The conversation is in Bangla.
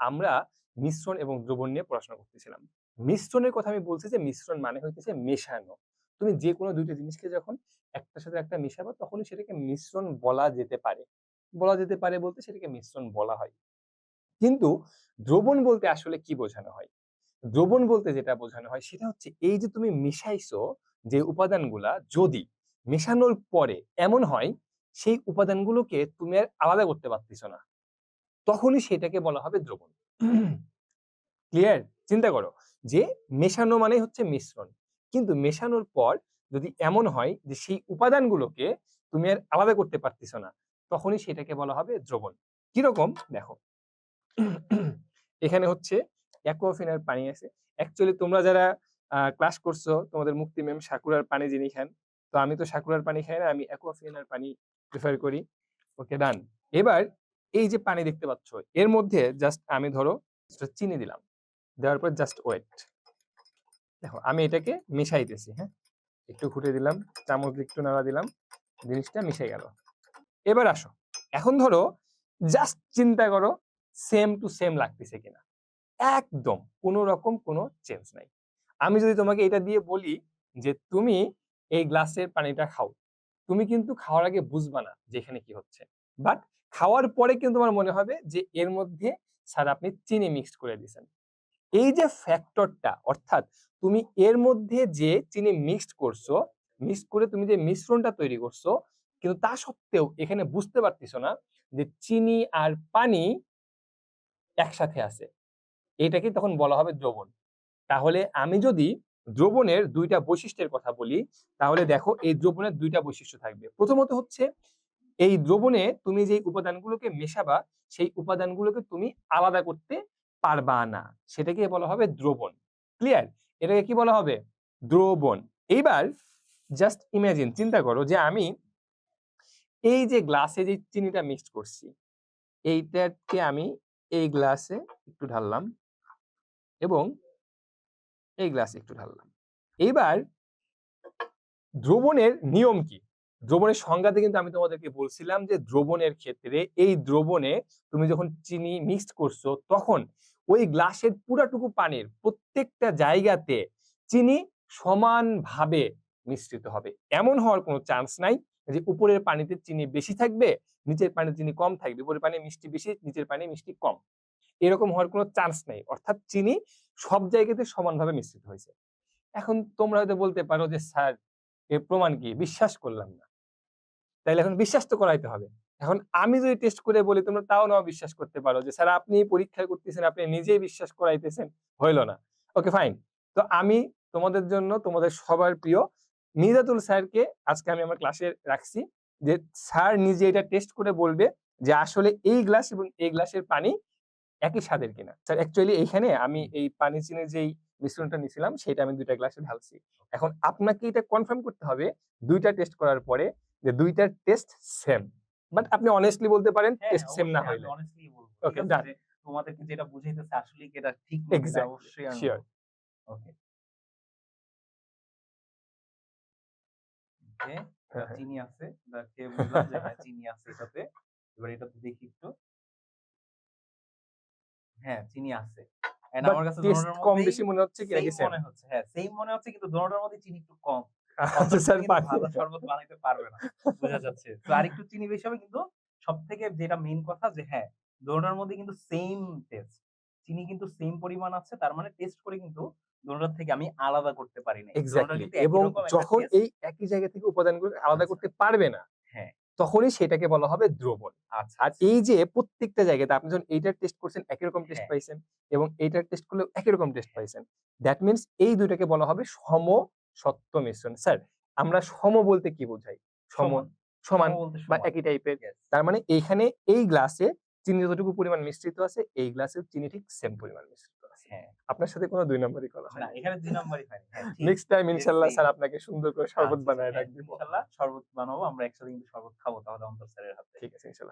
আমরা মিশ্রণ এবং দ্রবণ নিয়ে পড়াশোনা করতেছিলাম। মিশ্রণের কথা আমি বলছি যে, মিশ্রণ মানে হইতেছে মেশানো। তুমি যে কোনো দুইটা জিনিসকে যখন একটার সাথে একটা মিশাবো, তখনই সেটাকে মিশ্রণ বলা যেতে পারে। বলা যেতে পারে বলতে সেটাকে মিশ্রণ বলা হয়। কিন্তু দ্রবণ বলতে আসলে কি বোঝানো হয়? দ্রবণ বলতে যেটা বোঝানো হয় সেটা হচ্ছে এই যে, তুমি মিশাইছো যে উপাদানগুলা যদি মেশানোর পরে এমন হয়, সেই উপাদানগুলোকে তুমি আর আলাদা করতে পারতেছো না। তখনই সেটাকে বলা হবে দ্রবণ। ক্লিয়ার চিন্তা করো যে মেশানো মানে হচ্ছে মিশ্রণ। কিন্তু মেশানোর পর যদি এমন হয় যে সেই উপাদানগুলোকে তুমি আর আলাদা করতে পারতেছো না, তখনই সেটাকে বলা হবে দ্রবণ। কীরকম? দেখো। এখানে হচ্ছে অ্যাকোয়াফিনার পানি আছে। অ্যাকচুয়ালি তোমরা যারা ক্লাস করছ, তোমাদের মুক্তি ম্যাম সাকুরার পানি যিনি খান, তো আমি তো সাকুরার পানি খাই না, আমি অ্যাকোয়াফিনার পানি প্রিফার করি। ওকে ডান এবার এই যে পানি দেখতে পাচ্ছ, এর মধ্যে জাস্ট আমি ধরো চিনি দিলাম। দেওয়ার পর জাস্ট ওয়েট দেখো, আমি এটাকে মিশাইতেছি হ্যাঁ? একটু ঘুটে দিলাম, চামচ একটু নাড়া দিলাম, জিনিসটা মিশে গেল। এবার আসো। এখন ধরো জাস্ট চিন্তা করো সেম টু সেম লাগতেছে কিনা। একদম কোনো রকম কোনো চেঞ্জ নাই। আমি যদি তোমাকে এটা দিয়ে বলি যে তুমি এই গ্লাসের পানিটা খাও, তুমি কিন্তু খাওয়ার আগে বুঝবা না যে এখানে কি হচ্ছে। বাট খাওয়ার পরে কিন্তু তোমার মনে হবে যে, এর মধ্যে স্যার আপনি চিনি মিক্সড করে দিয়েছেন। এই যে ফ্যাক্টরটা অর্থাৎ তুমি এর মধ্যে যে চিনি মিক্সড করছ মিক্স করে তুমি যে মিশ্রণটা তৈরি করছ, কিন্তু তা সত্ত্বেও এখানে বুঝতে পারতেছো না যে চিনি আর পানি একসাথে আছে। এটাকে তখন বলা হবে দ্রবণ। তাহলে আমি যদি দ্রবণের দুইটা বৈশিষ্ট্যের কথা বলি, তাহলে দেখো এই দ্রবণের দুইটা বৈশিষ্ট্য থাকবে। প্রথমত হচ্ছে এই দ্রবণে তুমি যে উপাদানগুলোকে মেশাবা, সেই উপাদানগুলোকে তুমি আলাদা করতে পারবা না। সেটাকে বলা হবে দ্রবণ। ক্লিয়ার এটাকে কি বলা হবে? দ্রবণ। এইবার জাস্ট ইমাজিন চিন্তা করো যে আমি এই যে গ্লাসে যে চিনিটা মিক্সড করছি, এইটাকে আমি এই গ্লাসে একটু ঢাললাম এবং এই গ্লাসে একটু ঢাললাম। এইবার দ্রবণের নিয়ম কি? দ্রবণের সংজ্ঞাতে কিন্তু আমি তোমাদেরকে বলছিলাম যে দ্রবণের ক্ষেত্রে এই দ্রবণে তুমি যখন চিনি মিক্সড করছ, তখন ওই গ্লাসের পুরাটুকু পানির প্রত্যেকটা জায়গাতে চিনি সমানভাবে মিশ্রিত হবে। এমন হওয়ার কোনো চান্স নাই যে উপরের পানিতে চিনি বেশি থাকবে, নিচের পানিতে চিনি কম থাকবে, উপরের পানি মিষ্টি বেশি, নিচের পানি মিষ্টি কম। এরকম হওয়ার কোনো চান্স নেই। অর্থাৎ চিনি সব জায়গাতে সমানভাবে মিশ্রিত হয়েছে। এখন তোমরা হয়তো বলতে পারো যে, স্যার, এর প্রমাণ কি? বিশ্বাস করলাম না। তাইলে এখন বিশ্বাস তো করাইতে হবে। এখন আমি যদি টেস্ট করে বলি তোমরা তাও নাও বিশ্বাস করতে পারো যে স্যার আপনি পরীক্ষা করতেছেন আপনি নিজেই বিশ্বাস করাইতেছেন হইল না। ওকে ফাইন তো আমি তোমাদের জন্য তোমাদের সবার প্রিয় মিজাতুল স্যারকে আজকে আমি আমার ক্লাসে রাখছি যে স্যার নিজে এটা টেস্ট করে বলবে যে আসলে এই গ্লাস এবং এই গ্লাসের পানি একই স্বাদের কিনা? স্যার অ্যাকচুয়ালি এইখানে আমি এই পানি চিনির যেই মিশ্রণটা নিয়েছিলাম সেটা আমি দুইটা গ্লাসে ঢালছি। এখন আপনাকে এটা কনফার্ম করতে হবে দুইটা টেস্ট করার পরে যে দুইটার টেস্ট সেম বাট আপনি অনেস্টলি বলতে পারেন হ্যাঁ, টেস্ট সেম না হইলে। অনেস্টলি বলব। ওকে done. তোমাদেরকে যেটা বুঝাইতেছে আসলে কি এটা ঠিক না অবশ্যই আমি sure. ওকে ওকে হ্যাঁ, হ্যাঁ। চিনি আছে এটা খেয়ে বুঝলাম যে হ্যাঁ চিনি আছে এটাতে। এবার এটা দেখি একটু। হ্যাঁ চিনি আছে। But আমার কাছে কম বেশি মনে হচ্ছে কি same সেম মনে হচ্ছে। হ্যাঁ সেম মনে হচ্ছে কিন্তু দোনোটার মধ্যে চিনি একটু কম। স্যার ভালো শরবত বানাইতে পারবে না বোঝা যাচ্ছে। তো আরেকটু চিনি বেশি হবে কিন্তু সব থেকে যেটা মেইন কথা যে হ্যাঁ দোনোটার মধ্যে কিন্তু সেম টেস্ট চিনি কিন্তু সেম পরিমাণ আছে তার মানে টেস্ট করে কিন্তু দোনোটার থেকে আমি আলাদা করতে পারি না এবং যখন এই একই জায়গা থেকে উপাদানগুলো আলাদা আচ্ছা। করতে পারবে না হ্যাঁ। তখনই সেটাকে বলা হবে দ্রবণ। আচ্ছা আর এই যে প্রত্যেকটা জায়গাতে আপনি যখন এইটার টেস্ট করছেন একই রকম টেস্ট হ্যাঁ। পাইছেন এবং এইটার টেস্ট করলেও একই রকম টেস্ট পাইছেন দ্যাট মিন্স এই দুইটাকে বলা হবে সম সত্য মিশ্রণ। স্যার আমরা সম বলতে কি বোঝাই? সম সমান। বা একই টাইপের তার মানে এইখানে এই গ্লাসে চিনি যতটুকু পরিমাণ মিশ্রিত আছে এই গ্লাসে চিনি ঠিক সেম পরিমাণ মিশ্রিত আছে। হ্যাঁ। আপনার সাথে কোনো দুই নম্বরই করা হয় না এখানে দুই নম্বরই হ্যাঁ, নেক্সট টাইম ইনশাআল্লাহ স্যার আপনাকে সুন্দর করে শরবত আচ্ছা, বানায় হ্যাঁ, রাখ দিব। ইনশাআল্লাহ শরবত বানাবো আমরা একসাথে কিন্তু শরবত খাব তাহলে অন্তর স্যারের হাতে। ঠিক আছে ইনশাআল্লাহ